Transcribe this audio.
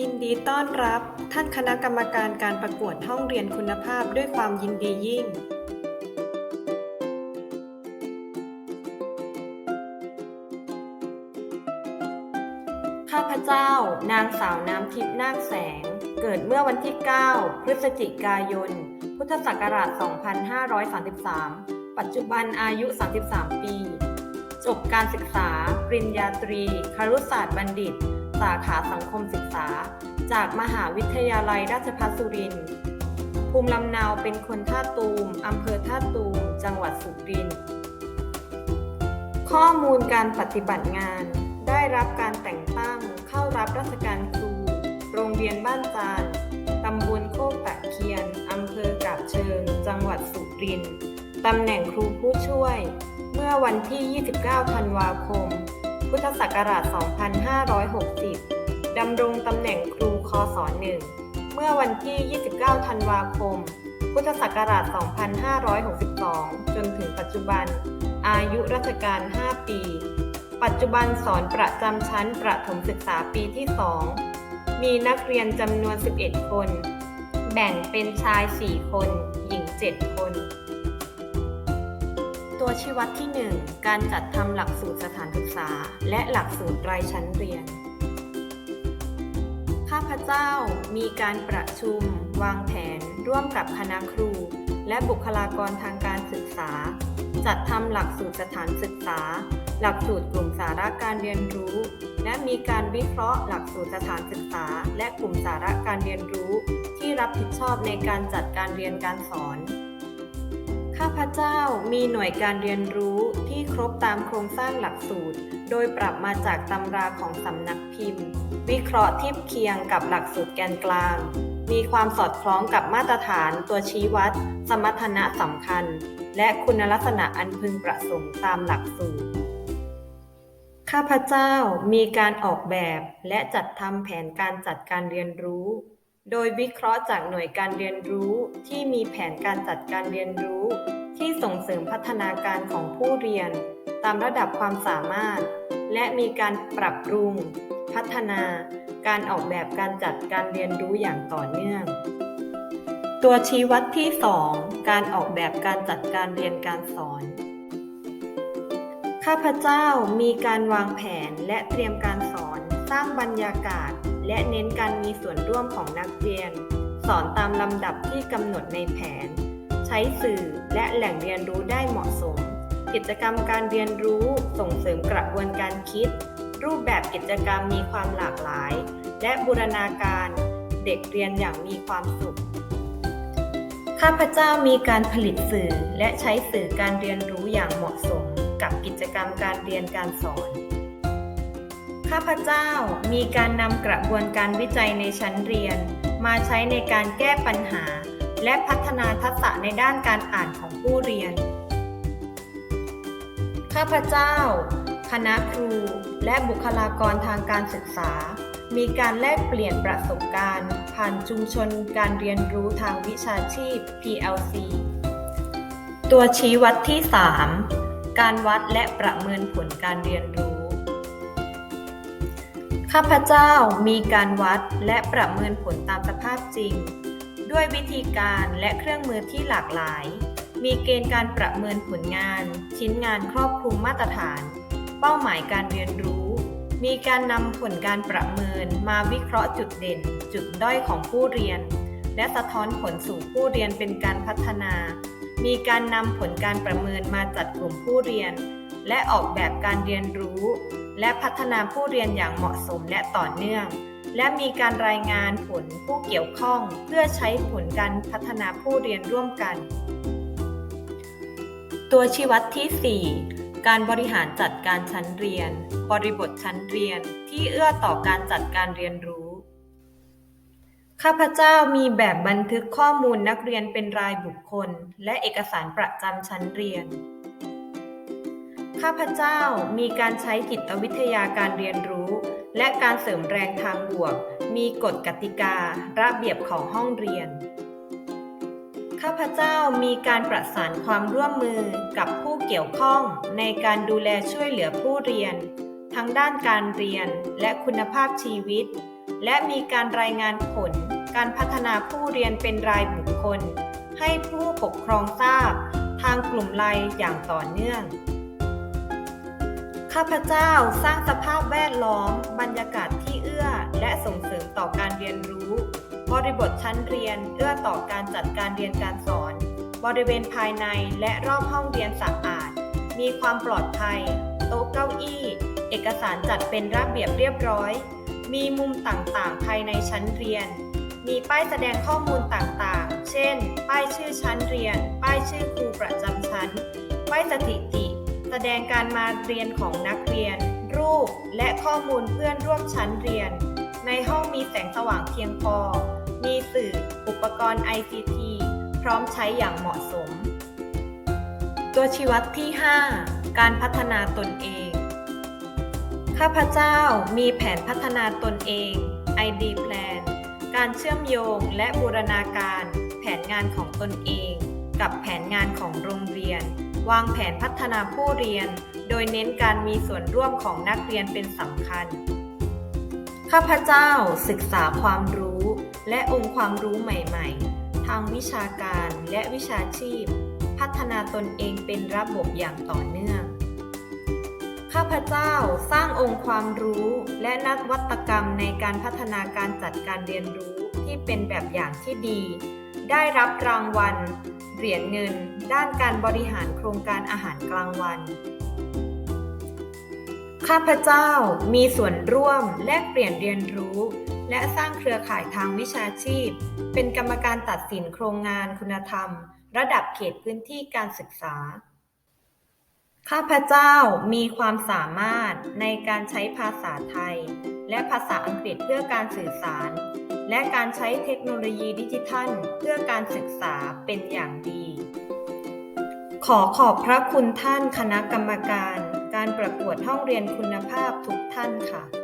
ยินดีต้อนรับ ท่านคณะกรรมการการประกวดห้องเรียนคุณภาพด้วยความยินดียิ่งข้าพเจ้านางสาวน้ำทิพย์นาคแสง เกิดเมื่อวันที่ 9 พฤศจิกายน พุทธศักราช 2533 ปัจจุบันอายุ 33 ปี จบการศึกษา ปริญญาตรีครุศาสตร์บัณฑิต สาขาสังคมศึกษา จากมหาวิทยาลัยราชภัฏสุรินทร์ ภูมิลำเนาเป็นคนท่าตูมอำเภอท่าตูม จังหวัดสุรินทร์ ข้อมูลการปฏิบัติงาน ได้รับการแต่งตั้งเข้ารับราชการครู โรงเรียนบ้านจานตำบลโคกตะเคียน อำเภอกาบเชิง จังหวัดสุรินทร์ ตำแหน่งครูผู้ช่วย เมื่อวันที่ 29 ธันวาคม พุทธศักราช 2560 ดำรงตำแหน่งครูคศ1เมื่อวันที่ 29 ธันวาคม พุทธศักราช 2562 จนถึงปัจจุบัน อายุราชการ 5 ปี ปัจจุบันสอนประจำชั้นประถมศึกษาปีที่ 2 มีนักเรียนจำนวน 11 คน แบ่งเป็นชาย 4 คน หญิง 7 คน ตัวชี้วัดที่ 1 การจัดทำหลักสูตรสถานศึกษา และหลักสูตรรายชั้นเรียน ข้าพเจ้ามีการประชุม วางแผน ร่วมกับคณะครู และบุคลากรทางการศึกษา จัดทำหลักสูตรสถานศึกษา หลักสูตรกลุ่มสาระการเรียนรู้ และมีการวิเคราะห์หลักสูตรสถานศึกษา และกลุ่มสาระการเรียนรู้ ที่รับผิดชอบในการจัดการเรียนการสอน ข้าพเจ้ามีหน่วยการเรียนรู้ที่ครบตามโครงสร้างหลักสูตร โดยปรับมาจากตำราของสำนักพิมพ์ วิเคราะห์เทียบเคียงกับหลักสูตรแกนกลาง มีความสอดคล้องกับมาตรฐานตัวชี้วัด สมรรถนะสำคัญ และคุณลักษณะอันพึงประสงค์ตามหลักสูตร ข้าพเจ้ามีการออกแบบและจัดทำแผนการจัดการเรียนรู้ โดยวิเคราะห์จากหน่วยการเรียนรู้ที่มีแผนการจัดการเรียนรู้ ที่ส่งเสริมพัฒนาการของผู้เรียน ตามระดับความสามารถ และมีการปรับปรุง พัฒนา การออกแบบการจัดการเรียนรู้อย่างต่อเนื่อง ตัวชี้วัดที่ 2 การออกแบบการจัดการเรียนการสอน ข้าพเจ้ามีการวางแผนและเตรียมการสอน สร้างบรรยากาศ และเน้นการมีส่วนร่วมของนักเรียน สอนตามลำดับที่กำหนดในแผน ใช้สื่อและแหล่งเรียนรู้ได้เหมาะสม กิจกรรมการเรียนรู้ส่งเสริมกระบวนการคิด รูปแบบกิจกรรมมีความหลากหลาย และบูรณาการเด็กเรียนอย่างมีความสุข ข้าพเจ้ามีการผลิตสื่อและใช้สื่อการเรียนรู้อย่างเหมาะสม กับกิจกรรมการเรียนการสอนาพเจ้ามีการนำกระบวนการวิจัยในชั้นเรียน มาใช้ในการแก้ปัญหา และพัฒนาทักษะในด้านการอ่านของผู้เรียน ข้าพเจ้า คณะครู และบุคลากรทางการศึกษา มีการแลกเปลี่ยนประสบการณ์ ผ่านชุมชนการเรียนรู้ทางวิชาชีพ PLC ตัวชี้วัดที่ 3 การวัดและประเมินผลการเรียนรู้ ข้าพเจ้ามีการวัดและประเมินผลตามสภาพจริง ด้วยวิธีการและเครื่องมือที่หลากหลาย มีเกณฑ์การประเมินผลงาน ชิ้นงานครอบคลุมมาตรฐาน เป้าหมายการเรียนรู้ มีการนำผลการประเมินมาวิเคราะห์จุดเด่น จุดด้อยของผู้เรียน และสะท้อนผลสู่ผู้เรียนเป็นการพัฒนา มีการนำผลการประเมินมาจัดกลุ่มผู้เรียน และออกแบบการเรียนรู้ และพัฒนาผู้เรียนอย่างเหมาะสมและต่อเนื่อง และมีการรายงานผลผู้เกี่ยวข้องเพื่อใช้ผลการพัฒนาผู้เรียนร่วมกัน ตัวชี้วัดที่ 4 การบริหารจัดการชั้นเรียน บริบทชั้นเรียนที่เอื้อต่อการจัดการเรียนรู้ข้าพเจ้ามีแบบบันทึกข้อมูลนักเรียนเป็นรายบุคคล และเอกสารประจำชั้นเรียน ข้าพเจ้ามีการใช้จิตวิทยาการเรียนรู้ และการเสริมแรงทางบวก มีกฎกติการะเบียบของห้องเรียน ข้าพเจ้ามีการประสานความร่วมมือกับผู้เกี่ยวข้องในการดูแลช่วยเหลือผู้เรียน ทั้งด้านการเรียนและคุณภาพชีวิต และมีการรายงานผล การพัฒนาผู้เรียนเป็นรายบุคคล ให้ผู้ปกครองทราบ ทางกลุ่มไลน์อย่างต่อเนื่อง ข้าพเจ้าสร้างสภาพแวดล้อม บรรยากาศที่เอื้อ และส่งเสริมต่อการเรียนรู้ บริบทชั้นเรียนเอื้อต่อการจัดการเรียนการสอน บริเวณภายในและรอบห้องเรียนสะอาด มีความปลอดภัย โต๊ะเก้าอี้ เอกสารจัดเป็นระเบียบเรียบร้อย มีมุมต่างๆ ภายในชั้นเรียน มีป้ายแสดงข้อมูลต่างๆ เช่น ป้ายชื่อชั้นเรียน ป้ายชื่อครูประจำชั้น ป้ายสถิติ แสดงการมาเรียนของนักเรียน รูปและข้อมูลเพื่อนร่วมชั้นเรียน ในห้องมีแสงสว่างเพียงพอ มีสื่ออุปกรณ์ ICT พร้อมใช้อย่างเหมาะสม ตัวชี้วัดที่ 5 การพัฒนาตนเอง ข้าพเจ้ามีแผนพัฒนาตนเอง ID Plan การเชื่อมโยงและบูรณาการ แผนงานของตนเอง กับแผนงานของโรงเรียน วางแผนพัฒนาผู้เรียน โดยเน้นการมีส่วนร่วมของนักเรียนเป็นสำคัญ ข้าพเจ้าศึกษาความรู้ และองค์ความรู้ใหม่ๆ ทางวิชาการและวิชาชีพ พัฒนาตนเองเป็นระบบอย่างต่อเนื่อง ข้าพเจ้าสร้างองค์ความรู้และนักวัตกรรมในการพัฒนาการจัดการเรียนรู้ที่เป็นแบบอย่างที่ดี ได้รับรางวัล เหรียญเงิน ด้านการบริหารโครงการอาหารกลางวัน ข้าพเจ้ามีส่วนร่วมแลกเปลี่ยนเรียนรู้ และสร้างเครือข่ายทางวิชาชีพ เป็นกรรมการตัดสินโครงงานคุณธรรม ระดับเขตพื้นที่การศึกษา ข้าพเจ้ามีความสามารถในการใช้ภาษาไทย และภาษาอังกฤษเพื่อการสื่อสารและการใช้เทคโนโลยีดิจิทัล เพื่อการศึกษาเป็นอย่างดี อขอบพระคุณท่านคณะกรรมการ การประกวดห้องเรียนคุณภาพทุกท่านค่ะ